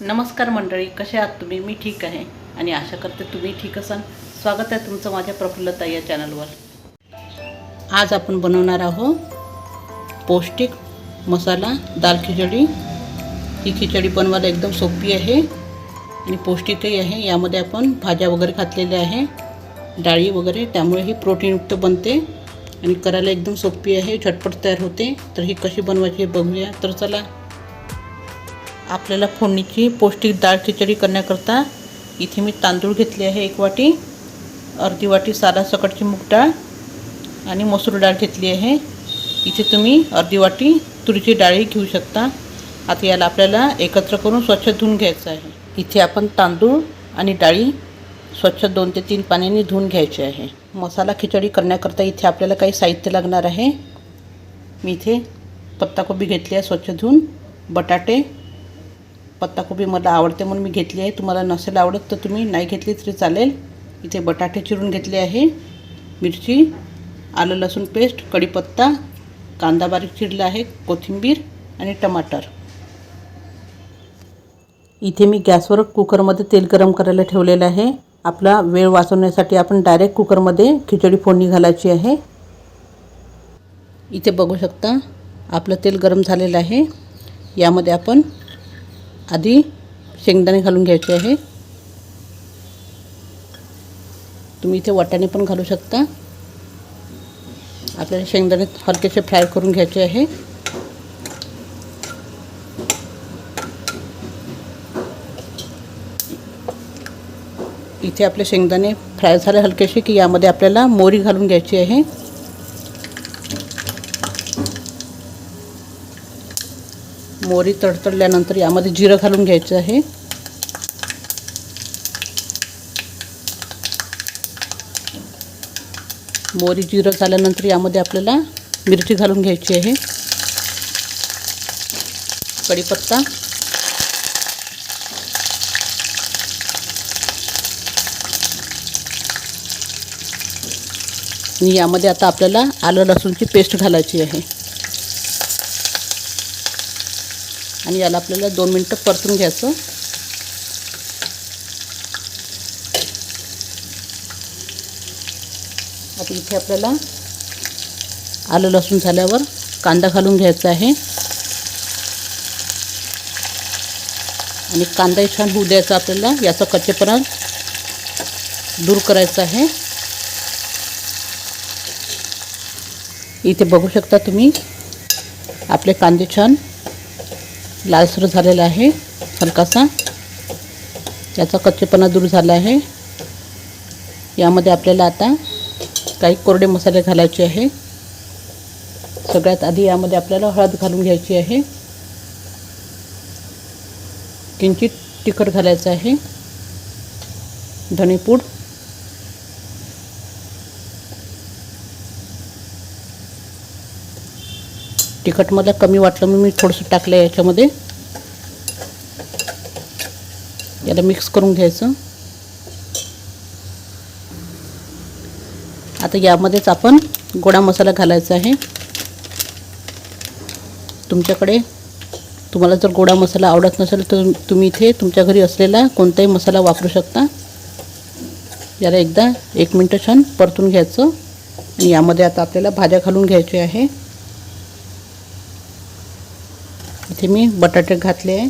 नमस्कार मंडळी कसे आहात तुम्ही? मी ठीक आहे आणि आशा करते तुम्ही ठीक असाल. स्वागत आहे तुमचं माझ्या प्रफुल्लता या चॅनलवर. आज आपण बनवणार आहोत पौष्टिक मसाला दाल खिचडी. ही खिचडी बनवायला एकदम सोपी आहे आणि पौष्टिकही आहे. यामध्ये आपण भाज्या वगैरे घातलेल्या आहे डाळी वगैरे. त्यामुळे ही प्रोटीनयुक्त बनते आणि करायला एकदम सोपी आहे झटपट तयार होते. तर ही कशी बनवायची हे बघूया. तर चला आपल्याला फोडणीची पौष्टिक डाळ खिचडी करण्याकरता इथे मी तांदूळ घेतले आहे एक वाटी अर्धी वाटी साधा सकटची मूग डाळ आणि मसूर डाळ घेतली आहे. इथे तुम्ही अर्धी वाटी तुरीची डाळही घेऊ शकता. आता याला आपल्याला एकत्र करून स्वच्छ धुवून घ्यायचं आहे. इथे आपण तांदूळ आणि डाळी स्वच्छ दोन ते तीन पाण्याने धुवून घ्यायचे आहे. मसाला खिचडी करण्याकरता इथे आपल्याला काही साहित्य लागणार आहे. मी इथे पत्ताकोबी घेतली आहे स्वच्छ धुवून. बटाटे पत्ताकोबी मला आवडते म्हणून मी घेतली आहे. तुम्हाला नसेल आवडत तर तुम्ही नाही घेतली तरी चालेल. इथे बटाटे चिरून घेतले आहे. मिरची आलं लसूण पेस्ट कढीपत्ता कांदा बारीक चिरला आहे कोथिंबीर आणि टमाटर. इथे मी गॅसवर कुकरमध्ये तेल गरम करायला ठेवलेलं आहे. आपला वेळ वाचवण्यासाठी आपण डायरेक्ट कुकरमध्ये खिचडी फोडणी घालायची आहे. इथे बघू शकता आपलं तेल गरम झालेलं आहे. यामध्ये आपण आधी शेंगदाणे घालून घ्यायचे आहे. तुम्ही इथे वाटाणे पण घालू शकता. आपल्याला शेंगदाणे हलकेसे फ्राय करून घ्यायचे आहे. इथे आपले शेंगदाणे फ्राय झाले हलकेसे की यामध्ये आपल्याला मोरी घालून घ्यायची आहे. मोरी तडतडल्यानंतर यामध्ये जिरं घालून घ्यायचं आहे. मोरी जिरं झाल्यानंतर यामध्ये आपल्याला मिरची घालून घ्यायची आहे. कढीपत्ता. आणि यामध्ये आता आपल्याला आलं लसूणची पेस्ट घालायची आहे. आणि याला आपल्याला दोन मिनटं परतून घ्यायचं. आता इथे आपल्याला आलं लसूण झाल्यावर कांदा घालून घ्यायचा आहे. आणि कांदाही छान होऊ द्यायचा आपल्याला याचा कच्चेपणा दूर करायचा आहे. इथे बघू शकता तुम्ही आपले कांदे छान लालसर झालेला आहे हलकासा. याचा कच्चेपणा दूर झाला आहे. यामध्ये आपल्याला आता काही कोरडे मसाले घालायचे आहे. सगळ्यात आधी यामध्ये आपल्याला हळद घालून घ्यायची आहे. किंचित तिखट घालायचं आहे. धणेपूड तिखट मला कमी वाटलं म्हणून मी थोडंसं टाकलं आहे याच्यामध्ये. याला मिक्स करून घ्यायचं. आता यामध्येच आपण गोडा मसाला घालायचा आहे. तुमच्याकडे तुम्हाला जर गोडा मसाला आवडत नसेल तर तुम्ही इथे तुमच्या घरी असलेला कोणताही मसाला वापरू शकता. याला एकदा एक मिनटं छान परतून घ्यायचं. आणि यामध्ये आता आपल्याला भाज्या घालून घ्यायची आहे. इथे मी. बटाटे घातले आहे.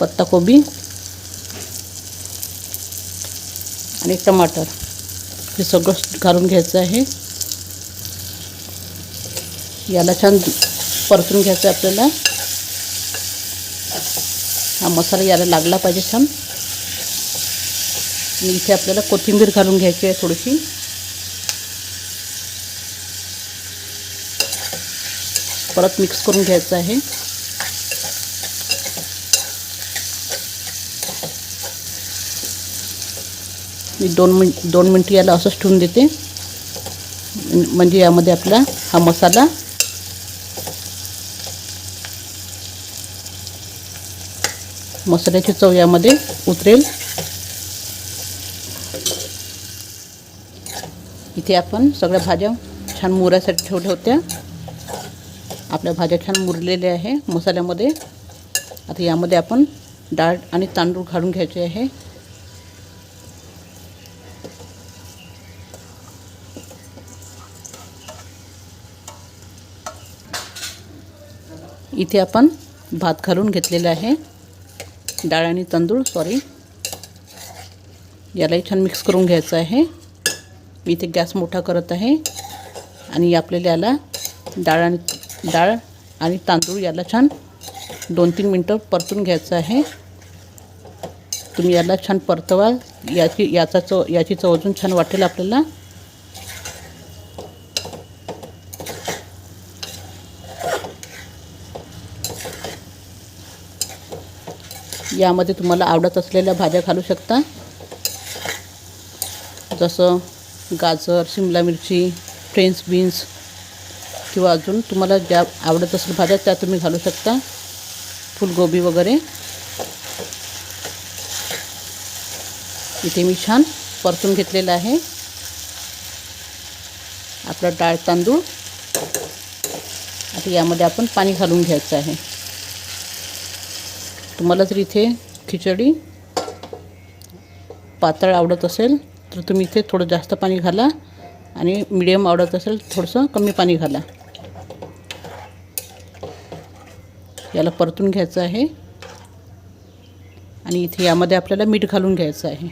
पत्ताकोबी आणि टमाटर. हे सगळं घालून घ्यायचं आहे. याला छान परतून घ्यायचं आहे आपल्याला. हा मसाला याला लागला पाहिजे छान. आणि इथे आपल्याला कोथिंबीर घालून घ्यायची आहे थोडीशी. परत मिक्स करून घ्यायचं आहे. मी दोन मिनट दोन मिनटं याला असंच ठेवून देते. म्हणजे यामध्ये आपला हा मसाला. मसाल्याची चव यामध्ये उतरेल. इथे आपण सगळ्या भाज्या छान मोऱ्यासाठी ठेवल्या होत्या. आपल्या भाज्या छान मुरलेल्या आहे मसाल्यामध्ये. आता यामध्ये आपण डाळ आणि तांदूळ घालून घ्यायचे आहे. इथे आपण भात घालून घेतलेला आहे. डाळ आणि तांदूळ सॉरी यालाही छान मिक्स करून घ्यायचं आहे. मी इथे गॅस मोठा करत आहे. आणि आपल्याला याला डाळ आणि डाळ आणि तांदूळ याला छान दोन तीन मिनटं परतून घ्यायचं आहे. तुम्ही याला छान परतवा याची याचा चव याची चव अजून छान वाटेल आपल्याला. यामध्ये तुम्हाला आवडत असलेल्या भाज्या घालू शकता. जसं गाजर शिमला मिरची फ्रेंच बीन्स किंवा अजून तुम्हाला ज्या आवडत असेल भाज्या त्या तुम्ही घालू शकता. फुलगोबी वगैरे. इथे मी छान परतून घेतलेलं आहे. आपला डाळ तांदूळ. आता यामध्ये आपण पाणी घालून घ्यायचं आहे. तुम्हाला जर इथे खिचडी पातळ आवडत असेल तर तुम्ही इथे थोडं जास्त पाणी घाला आणि मिडियम आवडत असेल थोडंसं कमी पाणी घाला. याला परतून घ्यायचं आहे. आणि इथे यामध्ये आपल्याला मीठ घालून घ्यायचं आहे.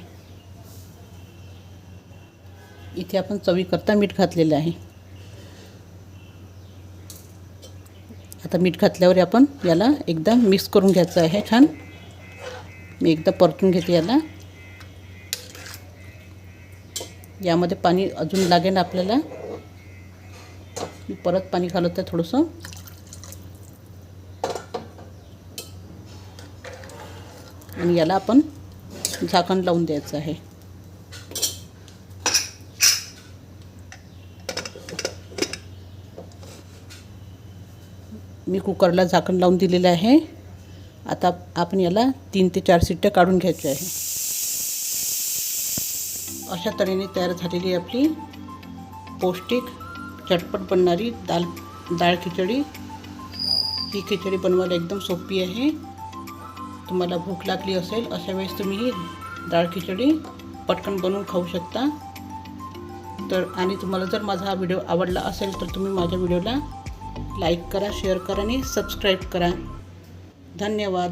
इथे आपण चवीकरता मीठ घातलेलं आहे. आता मीठ घातल्यावर आपण याला एकदा मिक्स करून घ्यायचं आहे छान. मी एकदा परतून घेते याला. यामध्ये पाणी अजून लागेल आपल्याला. मी परत पाणी घालत आहे थोडंसं. आणि याला आपण झाकण लावून द्यायचं आहे. मी कुकरला झाकण लावून दिलेलं आहे. आता आपण याला तीन ते चार सिट्ट्या काढून घ्यायच्या आहे. अशा तऱ्हेने तयार झालेली आपली पौष्टिक झटपट बनणारी दाल डाळ खिचडी. ही खिचडी बनवायला एकदम सोपी आहे. तुम्हाला भूक लागली असेल अशा वेळेस तुम्ही ही डाळ खिचडी पटकन बनवून खाऊ शकता. तर आणि तुम्हाला जर माझा हा व्हिडिओ आवडला असेल तर तुम्ही माझ्या व्हिडिओला लाईक करा शेअर करा आणि सबस्क्राईब करा. धन्यवाद.